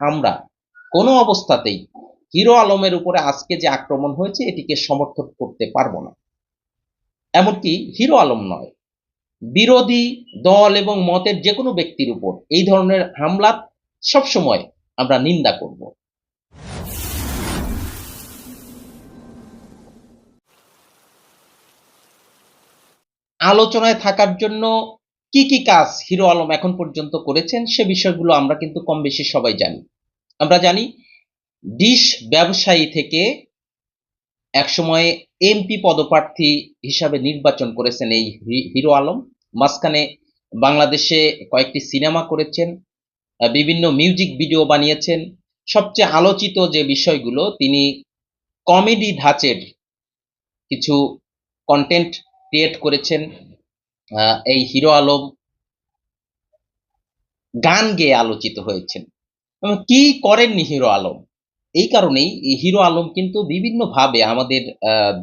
আমরা কোনো অবস্থাতেই হিরো আলমের উপরে আজকে যে আক্রমণ হয়েছে, এটিকে সমর্থন করতে পারব না। এমনকি হিরো আলম নয়, বিরোধী দল এবং মতের যে কোনো ব্যক্তির উপর এই ধরনের হামলা সবসময় আমরা নিন্দা করব। আলোচনায় থাকার জন্য কি কি কাজ হিরো আলম এখন পর্যন্ত করেছেন সে বিষয়গুলো আমরা কিন্তু কম বেশি সবাই জানি। আমরা জানি ডিশ ব্যবসায়ী থেকে একসময়ে এমপি পদপ্রার্থী হিসাবে নির্বাচন করেছেন এই হিরো আলম। মাঝখানে বাংলাদেশে কয়েকটি সিনেমা করেছেন বিভিন্ন মিউজিক ভিডিও বানিয়েছেন। সবচেয়ে আলোচিত যে বিষয়গুলো, তিনি কমেডি ধাঁচের কিছু কন্টেন্ট ক্রিয়েট করেছেন। এই হিরো আলম গান গেয়ে আলোচিত হয়েছেন। কি করেননি হিরো আলম? এই কারণেই হিরো আলম কিন্তু বিভিন্নভাবে আমাদের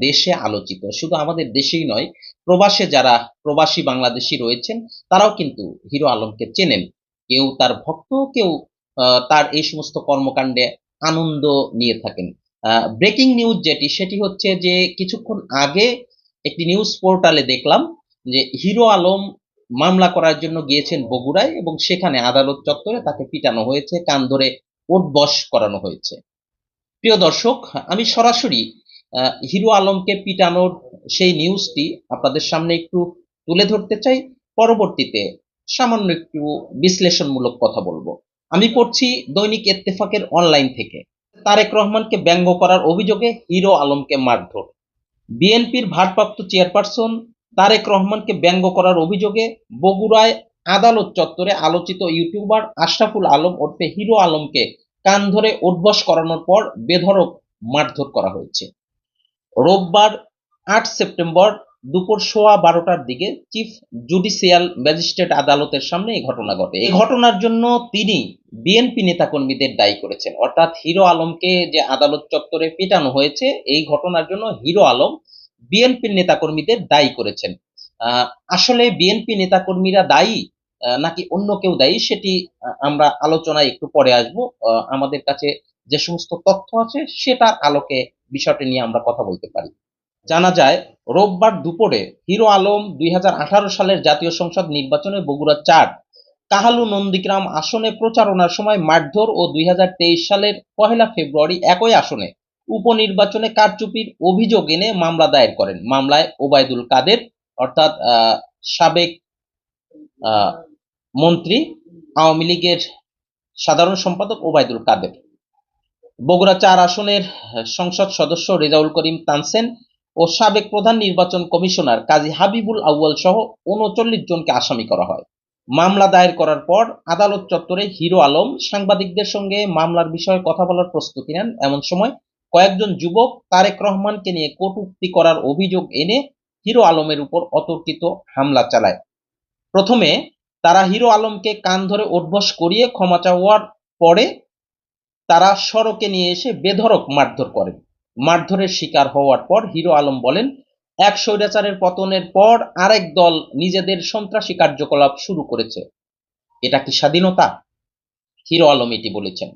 দেশে আলোচিত। শুধু আমাদের দেশেই নয়, প্রবাসে যারা প্রবাসী বাংলাদেশি রয়েছেন, তারাও কিন্তু হিরো আলমকে চেনেন। কেউ তার ভক্ত, কেউ তার এই সমস্ত কর্মকাণ্ডে আনন্দ নিয়ে থাকেন। ব্রেকিং নিউজ যেটি, সেটি হচ্ছে যে কিছুক্ষণ আগে একটি নিউজ পোর্টালে দেখলাম যে হিরো আলম মামলা করার জন্য গিয়েছেন বগুড়ায় এবং সেখানে আদালত চত্বরে তাকে পিটানো হয়েছে, কান ধরে ওঠবস করানো হয়েছে। প্রিয় দর্শক, আমি সরাসরি হিরো আলমকে পিটানোর সেই নিউজটি আপনাদের সামনে একটু তুলে ধরতে চাই। পরবর্তীতে সামান্য একটু বিশ্লেষণমূলক কথা বলব। আমি পড়ছি দৈনিক ইত্তেফাকের অনলাইন থেকে। তারেক রহমানকে ব্যঙ্গ করার অভিযোগে হিরো আলমকে মারধর। বিএনপির ভারপ্রাপ্ত চেয়ারপারসন তারেক রহমানকে ব্যঙ্গ করার অভিযোগে বগুড়ায় আদালত চত্বরে আলোচিত ইউটিউবার আশরাফুল আলম ওরফে হিরো আলমকে কান ধরে উদ্বস করানোর পর বেধড়ক মারধর করা হয়েছে। রোববার আট সেপ্টেম্বর দুপুর সোয়া বারোটার দিকে চিফ জুডিশিয়াল ম্যাজিস্ট্রেট আদালতের সামনে এই ঘটনা ঘটে। এই ঘটনার জন্য তিনি বিএনপি নেতাকর্মীদের দায়ী করেছেন। অর্থাৎ হিরো আলমকে যে আদালত চত্বরে পেটানো হয়েছে, এই ঘটনার জন্য হিরো আলম বিএনপির নেতাকর্মীদের দায়ী করেছেন। আসলে বিএনপি নেতাকর্মীরা দায়ী নাকি অন্য কেউ দায়ী সেটি আমরা আলোচনায় একটু পরে আসব। আমাদের কাছে যে সমস্ত তথ্য আছে সেটার আলোকে বিষয়টি নিয়ে আমরা কথা বলতে পারি। জানা যায়, রোববার দুপুরে হিরো আলম দুই হাজার আঠারো সালের জাতীয় সংসদ নির্বাচনে বগুড়া চার, কাহালু নন্দীগ্রাম আসনে প্রচারণার সময় মারধর ও দুই হাজার তেইশ সালের পহেলা ফেব্রুয়ারি একই আসনে উপনির্বাচনে কারচুপির অভিযোগ এনে মামলা দায়ের করেন। মামলায় ওবায়দুল কাদের, অর্থাৎ সাবেক মন্ত্রী, আওয়ামী লীগের সাধারণ সম্পাদক ওবায়দুল কাদের। বগুড়া চার আসনের সংসদ সদস্য রেজাউল করিম তানসেন ও সাবেক প্রধান নির্বাচন কমিশনার কাজী হাবিবুল আউয়াল সহ উনচল্লিশ জনকে আসামি করা হয়। মামলা দায়ের করার পর আদালত চত্বরে হিরো আলম সাংবাদিকদের সঙ্গে মামলার বিষয়ে কথা বলার প্রস্তুতি নেন। এমন সময় কয়েকজন যুবক তারেক রহমানকে নিয়ে কটূক্তি করার অভিযোগ এনে হিরো আলমের উপর অতর্কিত হামলা চালায়। প্রথমে তারা হিরো আলমকে কান ধরে উদ্বস করিয়ে ক্ষমা চাওয়ার পরে তারা সড়কে নিয়ে এসে বেধড়ক মারধর করেন মারধরের শিকার হওয়ার পর হিরো আলম বলেন, এক স্বৈরাচারের পতনের পর আরেক দল নিজেদের সন্ত্রাসী কার্যকলাপ শুরু করেছে। এটা কি স্বাধীনতা? হিরো আলম এটি বলেছেন।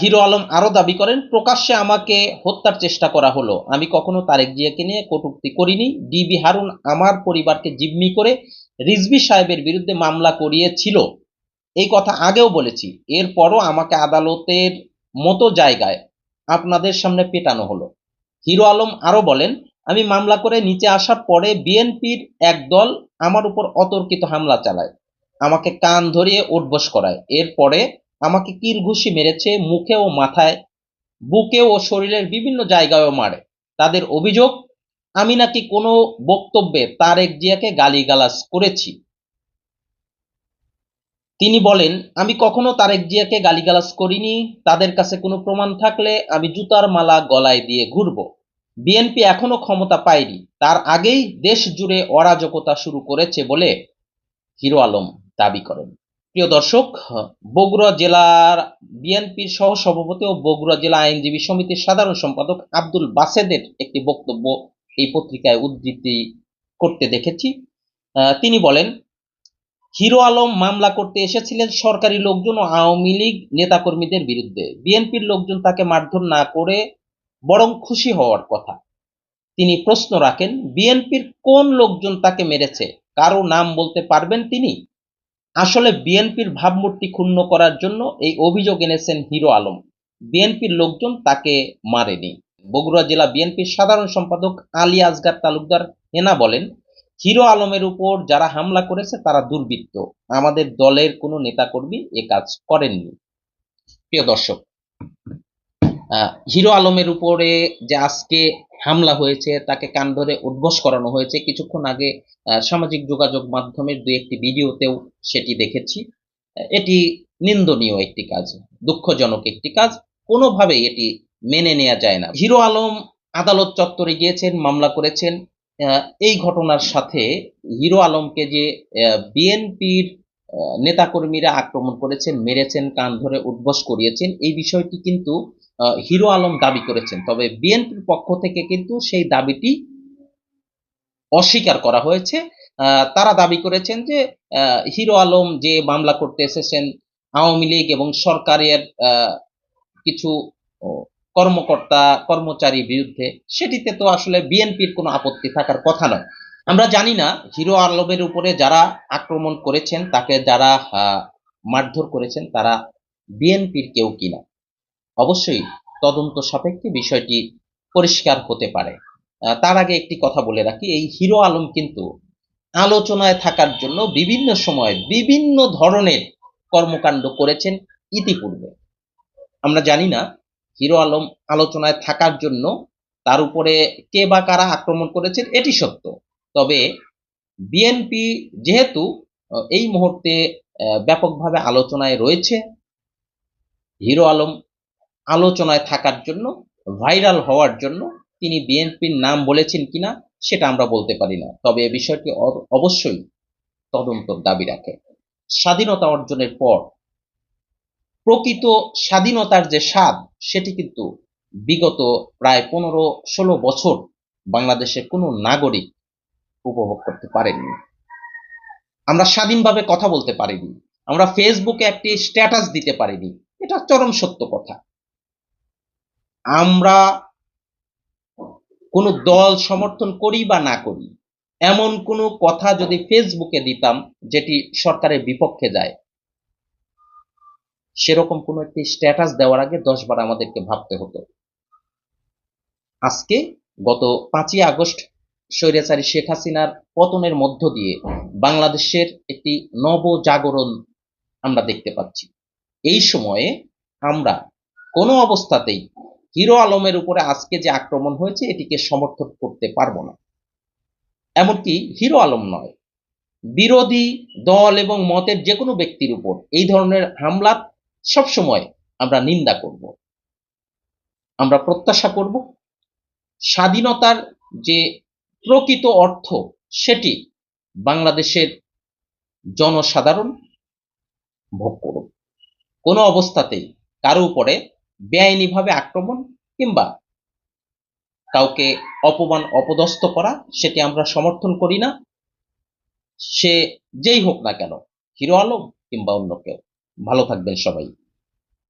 হিরো আলম আরও দাবি করেন, প্রকাশ্যে আমাকে হত্যার চেষ্টা করা হলো। আমি কখনো তারেক জিয়াকে নিয়ে কটূক্তি করিনি। ডিবি হারুন আমার পরিবারকে জিম্মি করে রিজভি সাহেবের বিরুদ্ধে মামলা করিয়েছিল। এই কথা আগেও বলেছি। এরপরও আমাকে আদালতের মতো জায়গায় আপনাদের সামনে পেটানো হলো। হিরো আলম আরও বলেন, আমি মামলা করে নিচে আসার পরে বিএনপির এক দল আমার উপর অতর্কিত হামলা চালায়। আমাকে কান ধরিয়ে উঠবস করায়। এরপরে আমাকে কিল ঘুষি মেরেছে মুখে ও মাথায়, বুকে ও শরীরের বিভিন্ন জায়গায়ও মারে। তাদের অভিযোগ, আমি নাকি কোনো বক্তব্যে তারেক জিয়াকে গালিগালাজ করেছি। তিনি বলেন, আমি কখনো তারেক জিয়াকে গালিগালাজ করিনি, তাদের কাছে কোনো প্রমাণ থাকলে আমি জুতার মালা গলায় দিয়ে ঘুরব। বিএনপি এখনও ক্ষমতা পায়নি, তার আগেই দেশ জুড়ে অরাজকতা শুরু করেছে বলে হিরো আলম দাবি করেন। প্রিয় দর্শক, বগুড়া জেলার বিএনপির সহ সভাপতি ও বগুড়া জেলা আইনজীবী সমিতির সাধারণ সম্পাদক আব্দুল বাসেদের একটি বক্তব্য এই পত্রিকায় উদ্ধৃতি করতে দেখেছি। তিনি বলেন, হিরো আলম মামলা করতে এসেছিলেন সরকারি লোকজন ও আওয়ামী লীগ নেতাকর্মীদের বিরুদ্ধে। বিএনপির লোকজন তাকে মারধর না করে বরং খুশি হওয়ার কথা। তিনি প্রশ্ন রাখেন, বিএনপির কোন লোকজন তাকে মেরেছে? কারও নাম বলতে পারবেন তিনি? আসলে বিএনপির ভাবমূর্তি ক্ষুণ্ণ করার জন্য এই অভিযোগ এনেছেন হিরো আলম। বিএনপির লোকজন তাকে মারেনি। বগুড়া জেলা বিএনপির সাধারণ সম্পাদক আলী আসগার তালুকদার হেনা বলেন, হিরো আলমের উপর যারা হামলা করেছে তারা দুর্বৃত্ত। আমাদের দলের কোনো নেতাকর্মী এ কাজ করেননি। প্রিয় দর্শক হিরো আলমের উপরে যে আজকে হামলা হয়েছে, তাকে কান ধরে উদ্ঘোষ করানো হয়েছে। কিছুক্ষণ আগে সামাজিক যোগাযোগ মাধ্যমের দুই একটি ভিডিওতেও সেটি দেখেছি। এটি নিন্দনীয় একটি কাজ, দুঃখজনক একটি কাজ। কোনোভাবেই এটি মেনে নেওয়া যায় না। হিরো আলম আদালত চত্বরে গিয়েছেন, মামলা করেছেন। এই ঘটনার সাথে হিরো আলমকে যে বিএনপির নেতাকর্মীরা আক্রমণ করেছেন, মেরেছেন, কান ধরে উদ্ঘোষ করিয়েছেন, এই বিষয়টি কিন্তু হিরো আলম দাবি করেছেন। তবে বিএনপির পক্ষ থেকে কিন্তু সেই দাবিটি অস্বীকার করা হয়েছে। তারা দাবি করেছেন যে হিরো আলম যে মামলা করতে এসেছেন, আওয়ামী লীগ এবং সরকারের কিছু কর্মকর্তা, কর্মচারীর বিরুদ্ধে, সেটিতে তো আসলে বিএনপির কোনো আপত্তি থাকার কথা নয়। আমরা জানি না, হিরো আলমের উপরে যারা আক্রমণ করেছেন, তাকে যারা মারধর করেছেন, তারা বিএনপির কেউ কিনা। অবশ্যই তদন্ত সাপেক্ষে বিষয়টি পরিষ্কার হতে পারে। তার আগে একটি কথা বলে রাখি, এই হিরো আলম কিন্তু আলোচনায় থাকার জন্য বিভিন্ন সময় বিভিন্ন ধরনের কর্মকাণ্ড করেছেন ইতিপূর্বে। আমরা জানি না হিরো আলম আলোচনায় থাকার জন্য তার উপরে কে বা কারা আক্রমণ করেছেন, এটি সত্য। তবে বিএনপি যেহেতু এই মুহূর্তে ব্যাপকভাবে আলোচনায় রয়েছে, হিরো আলম আলোচনায় থাকার জন্য, ভাইরাল হওয়ার জন্য তিনি বিএনপির নাম বলেছেন কিনা সেটা আমরা বলতে পারি না। তবে এ বিষয়টি অবশ্যই তদন্তর দাবি রাখে। স্বাধীনতা অর্জনের পর প্রকৃত স্বাধীনতার যে স্বাদ, সেটি কিন্তু বিগত প্রায় পনেরো ষোলো বছর বাংলাদেশের কোনো নাগরিক উপভোগ করতে পারেননি। আমরা স্বাধীনভাবে কথা বলতে পারিনি। আমরা ফেসবুকে একটি স্ট্যাটাস দিতে পারিনি। এটা চরম সত্য কথা। আমরা কোনো দল সমর্থন করি বা না করি, এমন কোনো কথা যদি ফেসবুকে দিতাম যেটি সরকারের বিপক্ষে যায়, সেরকম কোনো একটি স্ট্যাটাস দেওয়ার আগে দশবার আমাদেরকে ভাবতে হতো। আজকে গত পাঁচই আগস্ট স্বৈরাচারী শেখ হাসিনার পতনের মধ্য দিয়ে বাংলাদেশের একটি নব জাগরণ আমরা দেখতে পাচ্ছি। এই সময়ে আমরা কোনো অবস্থাতেই হিরো আলমের উপরে আজকে যে আক্রমণ হয়েছে, এটিকে সমর্থন করতে পারব না। এমনকি হিরো আলম নয়। বিরোধী দল এবং মতের যে কোনো ব্যক্তির উপর এই ধরনের হামলা সবসময় আমরা নিন্দা করব। আমরা প্রত্যাশা করব, স্বাধীনতার যে প্রকৃত অর্থ, সেটি বাংলাদেশের জনসাধারণ ভোগ করুক। কোনো অবস্থাতেই কারও উপরে বেআইনিভাবে আক্রমণ কিংবা কাউকে অপমান, অপদস্থ করা, সেটি আমরা সমর্থন করি না। সে যেই হোক না কেন, হিরো আলম কিংবা অন্য কেউ। ভালো থাকবেন সবাই।